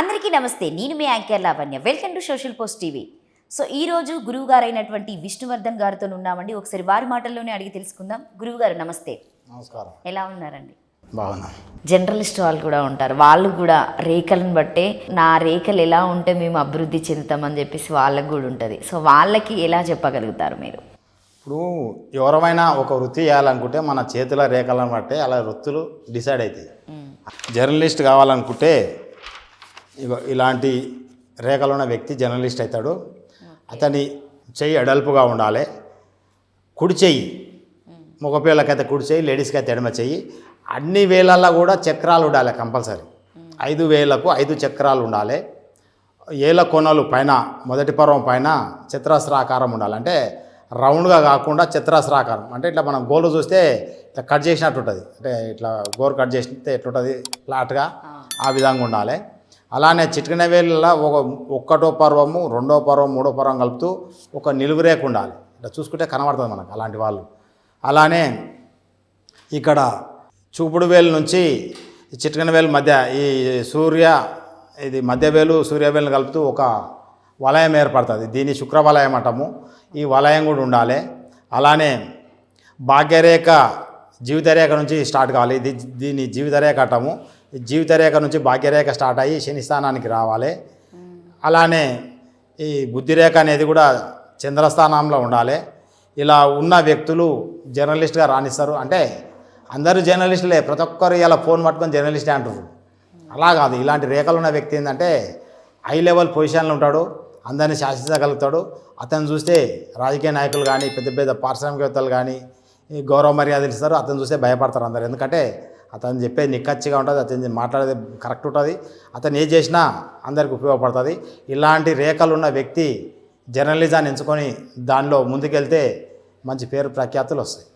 అందరికీ నమస్తే. నేను మీ anchor Lavanya. Welcome to social post TV. So ఈ రోజు గురువు గారైనటువంటి విష్ణువర్ధన్ గారితో ఉన్నామండి. ఒకసారి వారి మాటల్లోనే అడిగి తెలుసుకుందాం. గురువు గారు నమస్తే. నమస్కారం. ఎలా ఉన్నారండి? బాగున్నా. జర్నలిస్ట్ వాళ్ళు కూడా ఉంటారు. వాళ్ళు కూడా రేఖలను బట్టే నా రేఖలు ఎలా ఉంటే మేము అభివృద్ధి చెందుతామని చెప్పేసి వాళ్ళకి కూడా ఉంటుంది. సో వాళ్ళకి ఎలా చెప్పగలుగుతారు మీరు? ఇప్పుడు ఎవరమైనా ఒక వృత్తి చేయాలనుకుంటే మన చేతుల రేఖలను బట్టే అలా వృత్తులు డిసైడ్ అవుతాయి. జర్నలిస్ట్ కావాలనుకుంటే ఇలాంటి రేఖలు ఉన్న వ్యక్తి జర్నలిస్ట్ అవుతాడు. అతని చెయ్యి అడల్పుగా ఉండాలి. కుడి చెయ్యి మగపిల్లలకైతే కుడి చెయ్యి లేడీస్కి అయితే ఎడమ చెయ్యి. అన్ని వేలల్లో కూడా చక్రాలు ఉండాలి కంపల్సరీ. ఐదు వేలకు ఐదు చక్రాలు ఉండాలి. ఏల కొనలు పైన మొదటి పర్వం పైన చిత్రాస్త్రాకారం ఉండాలి. అంటే రౌండ్గా కాకుండా చిత్రాస్త్రాకారం అంటే ఇట్లా మనం గోలు చూస్తే ఇట్లా కట్ చేసినట్టు ఉంటుంది. అంటే ఇట్లా గోరు కట్ చేసితే ఎట్లుంటుంది? ఫ్లాట్గా ఆ విధంగా ఉండాలి. అలానే చిటికిన ఒక ఒక్కటో పర్వము రెండో పర్వం మూడో పర్వం కలుపుతూ ఒక నిలువు రేఖ ఉండాలి. ఇట్లా చూసుకుంటే కనబడుతుంది మనకు అలాంటి వాళ్ళు. అలానే ఇక్కడ చూపుడు వేలు నుంచి ఈ వేలు మధ్య ఈ సూర్య ఇది మధ్య వేలు కలుపుతూ ఒక వలయం ఏర్పడుతుంది. దీన్ని శుక్రవలయం అంటాము. ఈ వలయం కూడా ఉండాలి. అలానే భాగ్యరేఖ జీవితరేఖ నుంచి స్టార్ట్ కావాలి. ఇది దీన్ని జీవితరేఖ అంటాము. జీవితరేఖ నుంచి భాగ్యరేఖ స్టార్ట్ అయ్యి శనిస్థానానికి రావాలి. అలానే ఈ బుద్ధిరేఖ అనేది కూడా చంద్రస్థానంలో ఉండాలి. ఇలా ఉన్న వ్యక్తులు జర్నలిస్ట్గా రాణిస్తారు. అంటే అందరూ జర్నలిస్టులే ప్రతి ఒక్కరు ఇలా ఫోన్ పట్టుకొని జర్నలిస్టే అంటారు అలా కాదు ఇలాంటి రేఖలు ఉన్న వ్యక్తి ఏంటంటే హై లెవెల్ పొజిషన్లో ఉంటాడు అందరిని శాసించగలుగుతాడు అతను చూస్తే రాజకీయ నాయకులు కానీ పెద్ద పెద్ద పారిశ్రామికవేత్తలు కానీ గౌరవ మర్యాదలు ఇస్తారు. అతను చూస్తే భయపడతారు అందరు. ఎందుకంటే అతను చెప్పేది నిక్కచ్చిగా ఉంటుంది అతను మాట్లాడేది కరెక్ట్ ఉంటుంది. అతను ఏం చేసినా అందరికి ఉపయోగపడుతుంది. ఇలాంటి రేఖలు ఉన్న వ్యక్తి జర్నలిజాన్ని ఎంచుకొని దానిలో ముందుకెళ్తే మంచి పేరు ప్రఖ్యాతులు వస్తాయి.